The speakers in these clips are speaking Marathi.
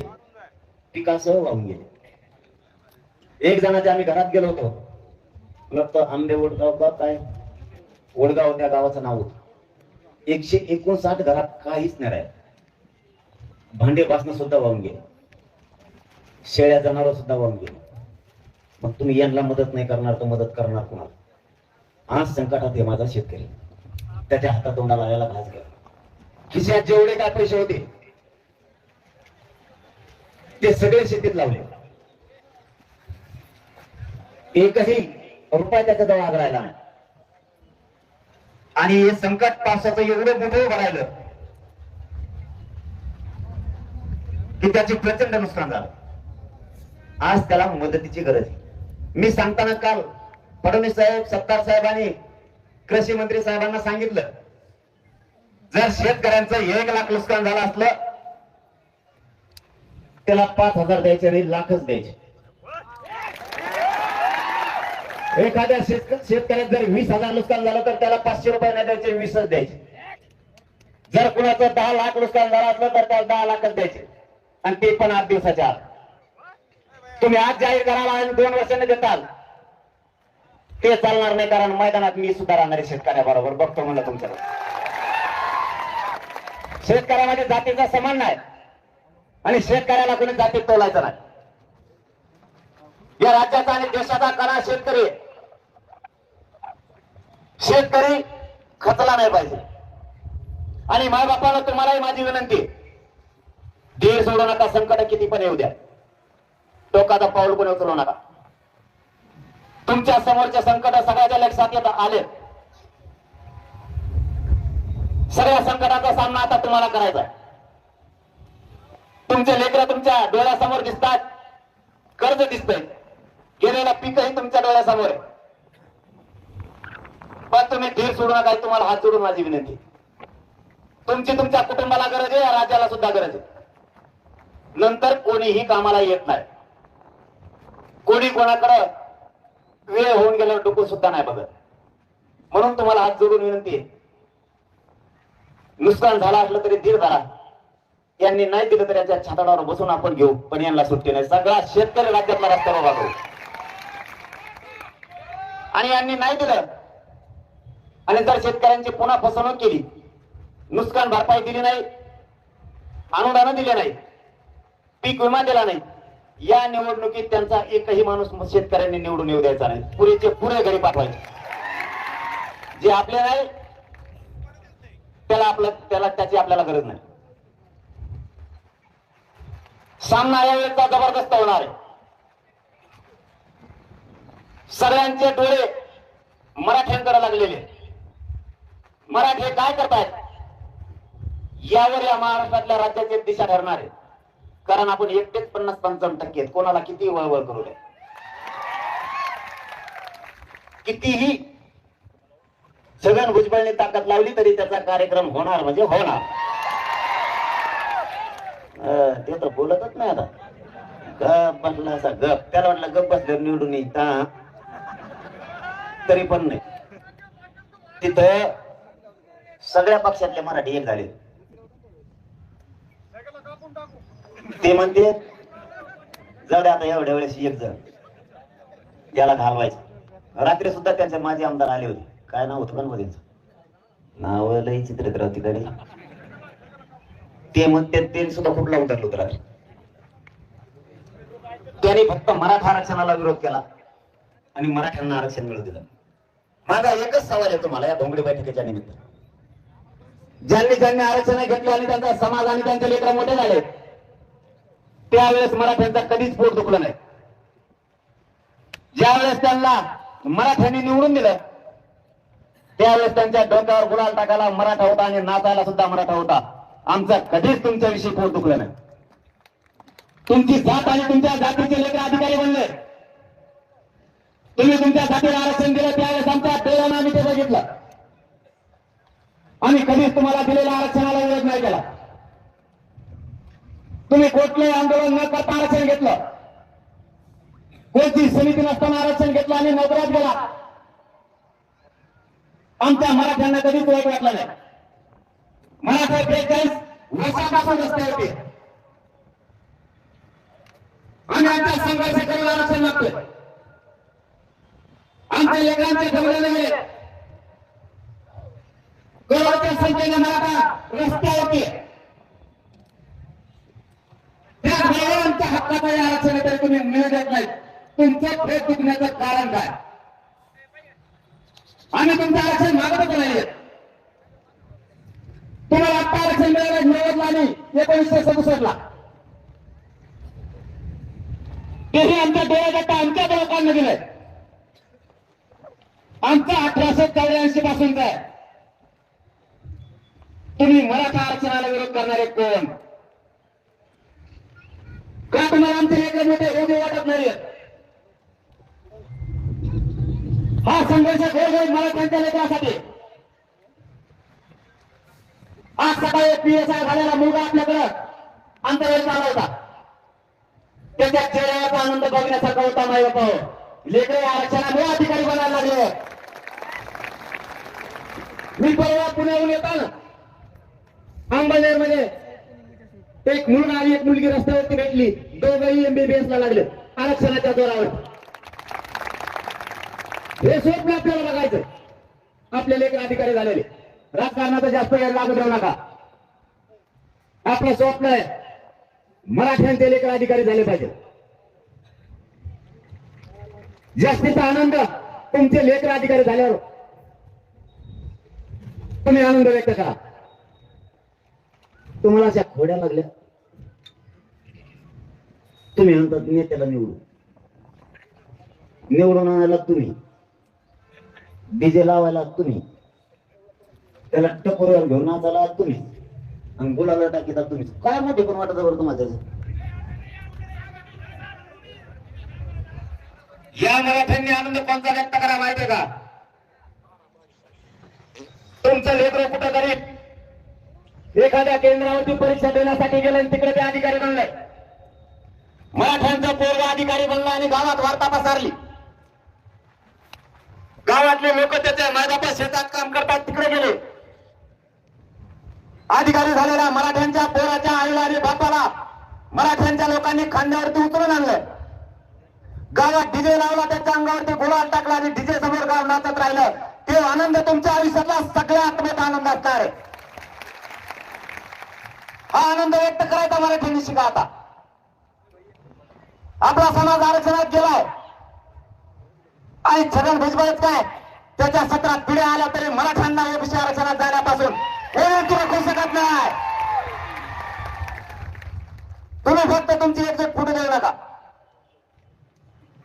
त्यांचे पिकासह वाहून गेले. एक जणाच्या आम्ही घरात गेलो होतो. आंबे वडगाव का काय? वडगाव त्या गावाचं नाव होत. एकशे एकोणसाठ घरात काहीच नाही राहिलं. भांडे सुद्धा वाहून गेले. शेळ्या जनावर सुद्धा वाहून गेले. मग तुम्ही यांना मदत नाही करणार तर मदत करणार कोणाला? आज संकटात आहे माझा शेतकरी. त्याच्या हातात तोंडाला आलेला घास घ्या खिशात जेवढे काय पैसे होते ते सगळे शेतीत लावले. एकही रुपया त्याच्याजवळ आग्रायला नाही. आणि हे संकट पावसाचं एवढं मोठं उभं राहिलं की त्याचे प्रचंड नुकसान झालं. आज त्याला मदतीची गरज आहे. मी सांगताना काल फडणवीस साहेब सत्तार साहेबांनी कृषी मंत्री साहेबांना सांगितलं जर शेतकऱ्यांचं एक लाख नुकसान झालं असलं त्याला पाच हजार द्यायचे नाही लाखच द्यायचे. एखाद्या शेतकऱ्यात जर वीस हजार नुकसान झालं तर त्याला पाचशे रुपये नाही द्यायचे वीसच द्यायचे. जर कुणाचं दहा लाख नुकसान झालं असलं तर त्याला दहा लाखच द्यायचे. आणि ते पण आठ दिवसाच्या आत. तुम्ही आज जाहीर कराल आणि दोन वर्षांनी देताल. ते चालणार नाही कारण मैदानात मी सुद्धा राहणार आहे शेतकऱ्याबरोबर बघतो म्हणलं तुमच्याकडे. शेतकऱ्यामध्ये जातीचा समान नाही आणि शेतकऱ्याला कोणी जातीत तोलायचं नाही. या राज्याचा आणि देशाचा कणा शेतकरी. शेतकरी खचला नाही पाहिजे. आणि मायबापाला तुम्हालाही माझी विनंती धीर सोडू नका संकट किती पण येऊ द्या. टोकाचा पाऊल पण उचलू नका. तुमच्या समोरच्या संकट सगळ्याच्या लक्षात येत आले. सगळ्या संकटाचा सामना आता तुम्हाला करायचा आहे. तुमचे लेकर तुमच्या डोळ्यासमोर दिसतात. कर्ज दिसतंय. गेलेला पीकही तुमच्या डोळ्यासमोर आहे. पण तुम्ही धीर सोडू नका तुम्हाला हात जोडून माझी विनंती. तुमची तुमच्या कुटुंबाला गरज आहे राज्याला सुद्धा गरज आहे. नंतर कोणीही कामाला येत नाही. कोणी कोणाकडे वेळ होऊन गेल्यावर डुकून सुद्धा नाही बघत. म्हणून तुम्हाला हात जोडून विनंती आहे. नुकसान झालं असलं तरी धीर धरा. यांनी नाही दिलं तर याच्या छाताडावर बसून आपण घेऊ. पण यांना सुट्टी नाही. सगळा शेतकरी राज्यातला रस्त्यावर उभा करू आणि यांनी नाही दिलं. आणि जर शेतकऱ्यांची पुन्हा फसवणूक केली नुकसान भरपाई दिली नाही अनुदान दिले नाही पीक विमा दिला नाही या निवडणुकीत त्यांचा एकही माणूस शेतकऱ्यांनी निवडून येऊ द्यायचा नाही. पुरेचे पुरे घरी पाठवायचे. जे आपले नाही त्याला आपलं त्याला त्याची आपल्याला गरज नाही. सामना यावेळेचा जबरदस्त होणार आहे. सगळ्यांचे डोळे मराठ्यांकडे लागलेले मराठी काय करतायत? यावर या महाराष्ट्रातल्या राज्याची दिशा ठरणार आहे. कारण आपण एकटेच पन्नास पंचावन्न टक्के आहेत. कोणाला किती वळवळ करू दे. कितीही छगन भुजबळने ताकद लावली तरी त्याचा कार्यक्रम होणार म्हणजे होणार. ते तर बोलतच नाही आता. गप बसला असा गप. त्याला वाटलं गप बसल्यावर निवडून येता तरी पण नाही. तिथं सगळ्या पक्षातले मराठी एक झाले. ते म्हणते जड आता एवढ्या वेळेस एक जण. याला घालवायचं. रात्री सुद्धा त्यांचे माझे आमदार आले होते. काय नाव होतं पण मध्ये नाव लई चित्रित राहते कडे ते म्हणते ते सुद्धा कुठला लावून होतं त्यांनी फक्त मराठा आरक्षणाला विरोध केला आणि मराठ्यांना आरक्षण मिळू दिलं. माझा एकच सवाल आहे तुम्हाला या भोंगडी बैठकीच्या निमित्त. ज्यांनी ज्यांनी आरक्षण घेतलं आणि त्यांचा समाज आणि त्यांचे लेकर मोठे झाले त्यावेळेस मराठ्यांचा कधीच पोट दुखलं नाही. ज्यावेळेस त्यांना मराठ्यांनी निवडून दिलं त्यावेळेस त्यांच्या डोक्यावर गुलाल टाकायला मराठा होता आणि नाचायला सुद्धा मराठा होता. आमचा कधीच तुमच्याविषयी पोट दुखलं नाही. तुमची जात आणि तुमच्या जातीचे लेकर अधिकारी बनले. तुम्ही तुमच्या जातीला आरक्षण दिलं त्यावेळेस आमच्या देवानं आम्ही ते बघितलं. आम्ही कधीच तुम्हाला दिलेल्या आरक्षणाला विरोध नाही केला. तुम्ही कुठलंही आंदोलन न करता आरक्षण घेतलं. कोणती समिती नसताना आरक्षण घेतलं आणि नोकऱ्यात गेला. आमच्या मराठ्यांना कधीच वाईट वाटलं नाही. मला मराठा बेचाळीस वर्षापासून रस्त्यावरती संघर्ष करून आरक्षण लागतोय आमच्या लेकरांचे ठेवलेले नाही करोडच्या संख्येने मराठा रस्त्यावरती आहे. त्या गावांच्या हक्काचं हे आरक्षण आहे तरी तुम्ही मिळू देत नाही तुमचं फेट दुखण्याचं कारण काय? आम्ही तुमचं आरक्षण मागत नाहीये तुम्हाला आता आरक्षण मिळालं मिळवत नाही एकोणीसशे सदुसष्टला. तेही आमच्या डोळ्यात आमच्या लोकांना दिलंय. आमचं अठराशे चौऱ्याऐंशी पासूनच आहे तुम्ही मराठा आरक्षणाला विरोध करणारे कोण? का तुम्हाला आमचे एक मोठे योग्य वाटत नाहीये? हा संघर्ष घोर मराठ्यांच्या लेकरासाठी आज सकाळी पी एस आय झालेला मुलगा आपल्याकडं अंतराळ चालला होता त्याच्या चेहऱ्याचा आनंद बघण्यासारखा होता माई बापा. लेकरे आरक्षणामुळे अधिकारी बनायला लागले. मी परवा पुण्याहून येताना अंबानेर एक मुलगा आणि एक मुलगी रस्त्यावरती भेटली. दोघंही एमबीबीएस ला लागले आरक्षणाच्या जोरावर. हे स्वप्न आपल्याला बघायचं आपले लेकर अधिकारी झालेले. राजकारणाचा जास्त वेळ लागू देऊ नका. आपलं स्वप्न आहे. मराठ्यांचे लेकर अधिकारी झाले पाहिजे. जास्तीचा आनंद तुमचे लेकर अधिकारी झाल्यावर तुम्ही आनंद व्यक्त करा. तुम्हाला अशा खोड्या लागल्या. तुम्ही म्हणतात नेत्याला निवडू. निवडून आणायला तुम्ही. डीजे लावायला तुम्ही. त्याला टपोरीवर घेऊन आणायला तुम्ही. आणि बोलायला टाकीत तुम्ही काय मोठे पण वाटत बरं तुम्हाला या मराठ्यांनी आनंद कोणता व्यक्त करा माहितीये का? तुमचं लेकर कुठं तरी एखाद्या केंद्रावरती परीक्षा देण्यासाठी गेलं आणि तिकडे ते अधिकारी बनले. मराठ्यांचा पोरगा अधिकारी बनला आणि गावात वार्ता पसरली. गावातले लोक त्याच्या मायबापा शेतात काम करतात तिकडे गेले. अधिकारी झालेल्या मराठ्यांच्या पोराच्या आईला आणि बापाला मराठ्यांच्या लोकांनी खांद्यावरती उतरून आणलं. गावात डीजे लावला त्याच्या अंगावरती गुलाल टाकला आणि डीजे समोर गाव नाचत राहिलं. ते आनंद तुमच्या आयुष्यातला सगळ्यात आत्म्याचा आनंद असणार आहे. हा आनंद व्यक्त करायचा मराठ्यांनी शिका आता. आपला समाज आरक्षणात गेलाय. आणि छगन भुजबळच काय? त्याच्या सत्रात पिढ्या आल्या तरी मराठ्यांना ओबीसी आरक्षणात जाण्यापासून तुला रोखू शकत नाही? तुम्ही फक्त तुमची एकजूट फुटू देऊ नका.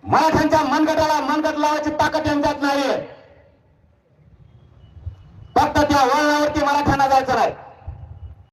मराठ्यांच्या मनगटाला मनगट लावायची ताकद यांच्यात नाही फक्त त्या वळणाला